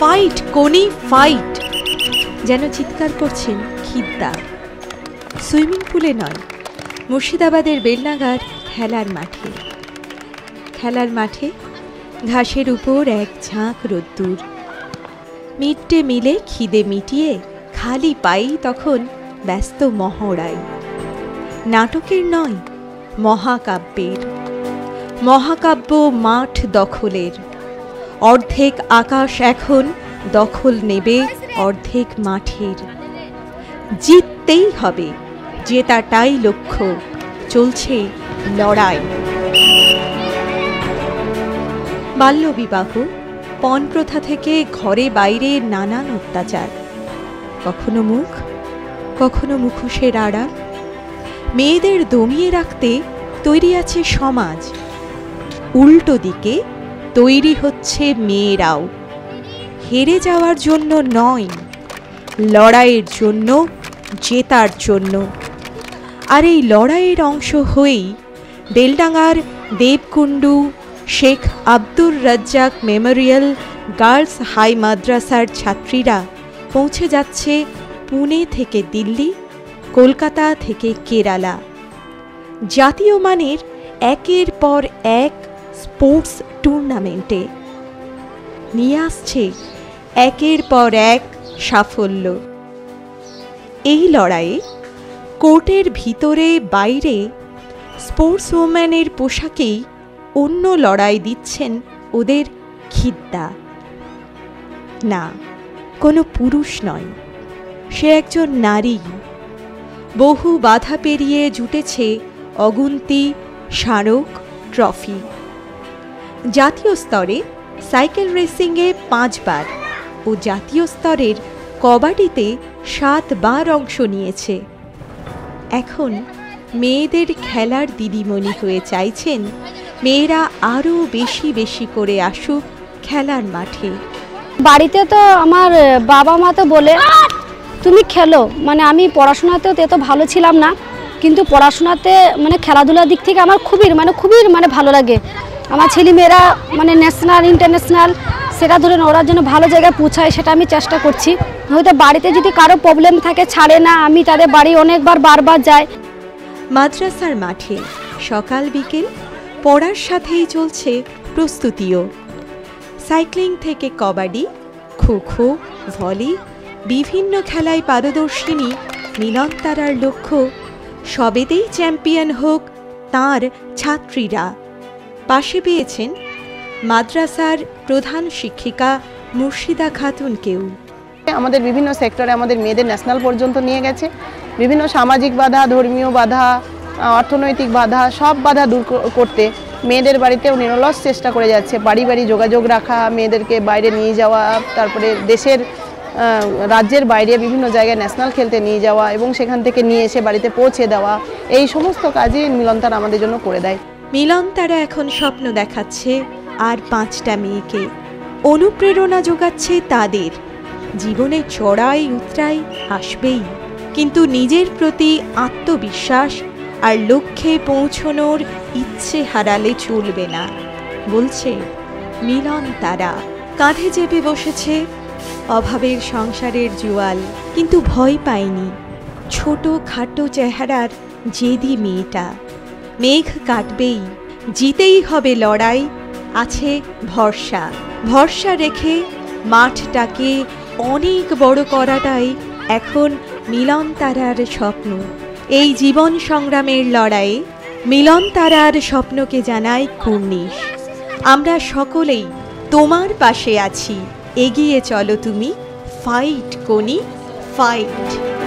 Fight কোনি fight যেন চিৎকার করছেন খিদ্দা সুইমিং পুলে নয়, মুর্শিদাবাদের বেলনাগার খেলার মাঠে। খেলার মাঠে ঘাসের উপর এক ঝাঁক রোদ্দুর। মিডডে মিলে খিদে মিটিয়ে খালি পাই তখন ব্যস্ত মহড়াই। নাটকের নয়, মহাকাব্যের। মহাকাব্য মাঠ দখলের। অর্ধেক আকাশ এখন দখল নেবে, অর্ধেক মাঠের। জিততেই হবে, জেতাটাই লক্ষ্য। চলছে লড়াই। বাল্যবিবাহ পণ প্রথা থেকে ঘরে বাইরে নানান অত্যাচার। কখনো মুখ, কখনো মুখোশের আড়াল। মেয়েদের দমিয়ে রাখতে তৈরি আছে সমাজ। উল্টো দিকে তৈরি হচ্ছে মেয়েরাও। হেরে যাওয়ার জন্য নয়, লড়াইয়ের জন্য, জেতার জন্য। আর এই লড়াইয়ের অংশ হয়েই বেলডাঙ্গার Debkundu, Sheikh Abdur Razzak memorial girls high মাদ্রাসার ছাত্রীরা পৌঁছে যাচ্ছে পুনে থেকে দিল্লি, কলকাতা থেকে কেরালা। জাতীয় মানের একের পর এক স্পোর্টস টুর্নামেন্টে। নিয়ে আসছে একের পর এক সাফল্য। এই লড়াইয়ে কোর্টের ভিতরে বাইরে স্পোর্টস ওম্যানের পোশাকেই অন্য লড়াই দিচ্ছেন ওদের খিদ্দা। না, কোনো পুরুষ নয়, সে একজন নারী। বহু বাধা পেরিয়ে জুটেছে অগুন্তি স্মারক ট্রফি। জাতীয় স্তরে সাইকেল রেসিংয়ে পাঁচবার ও জাতীয় স্তরের কবাডিতে সাতবার অংশ নিয়েছে। এখন মেয়েদের খেলার দিদিমণি হয়ে চাইছেন মেয়েরা আরও বেশি বেশি করে আসুক খেলার মাঠে। বাড়িতে তো আমার বাবা মা তো বলে, তুমি খেলো। মানে আমি পড়াশোনাতেও তো এত ভালো ছিলাম না, কিন্তু পড়াশোনাতে মানে খেলাধুলার দিক থেকে আমার খুবই মানে খুবই মানে ভালো লাগে। আমার ছেলেমেয়েরা মানে ন্যাশনাল ইন্টারন্যাশনাল সেটা ধরেন ওরা যেন ভালো জায়গায় পৌঁছায়, সেটা আমি চেষ্টা করছি। হয়তো বাড়িতে যদি কারও প্রবলেম থাকে, ছাড়ে না, আমি তাদের বাড়ি অনেকবার, বারবার যাই। মাদ্রাসার মাঠে সকাল বিকেল পড়ার সাথেই চলছে প্রস্তুতিও। সাইক্লিং থেকে কবাডি খো খো ভলি, বিভিন্ন খেলায় পারদর্শিনী মিলনতারার লক্ষ্য। সবেতেই চ্যাম্পিয়ন হোক তার ছাত্রীরা। পাশে পেয়েছেন মাদ্রাসার প্রধান শিক্ষিকা মুর্শিদা খাতুনকেও আমাদের বিভিন্ন সেক্টরে আমাদের মেয়েদের ন্যাশনাল পর্যন্ত নিয়ে গেছে। বিভিন্ন সামাজিক বাধা, ধর্মীয় বাধা অর্থনৈতিক বাধা, সব বাধা দূর করতে মেয়েদের বাড়িতেও নিরলস চেষ্টা করে যাচ্ছে। বাড়ি বাড়ি যোগাযোগ রাখা, মেয়েদেরকে বাইরে নিয়ে যাওয়া, তারপরে দেশের রাজ্যের বাইরে বিভিন্ন জায়গায় ন্যাশনাল খেলতে নিয়ে যাওয়া এবং সেখান থেকে নিয়ে এসে বাড়িতে পৌঁছে দেওয়া, এই সমস্ত কাজই মিলনতার আমাদের জন্য করে দেয়। মিলন তারা এখন স্বপ্ন দেখাচ্ছে আর পাঁচটা মেয়েকে। অনুপ্রেরণা যোগাচ্ছে তাদের। জীবনে চড়াই উতরাই আসবেই। কিন্তু নিজের প্রতি আত্মবিশ্বাস আর লক্ষ্যে পৌঁছনোর ইচ্ছে হারালে চলবে না, বলছে মিলন তারা। কাঁধে চেপে বসেছে, অভাবের সংসারের জোয়াল, কিন্তু ভয় পায়নি। ছোট খাটো চেহারার জেদি মেয়েটা। মেঘ কাটবেই, জিতেই হবে লড়াই, আছে ভরসা। ভরসা রেখে মাঠটাকে অনেক বড় করাটাই এখন মিলন তারার স্বপ্ন। এই জীবন সংগ্রামের লড়াইয়ে মিলন তারার স্বপ্নকে জানাই কুর্নিশ। আমরা সকলেই তোমার পাশে আছি। এগিয়ে চলো তুমি, ফাইট, কোনি, ফাইট।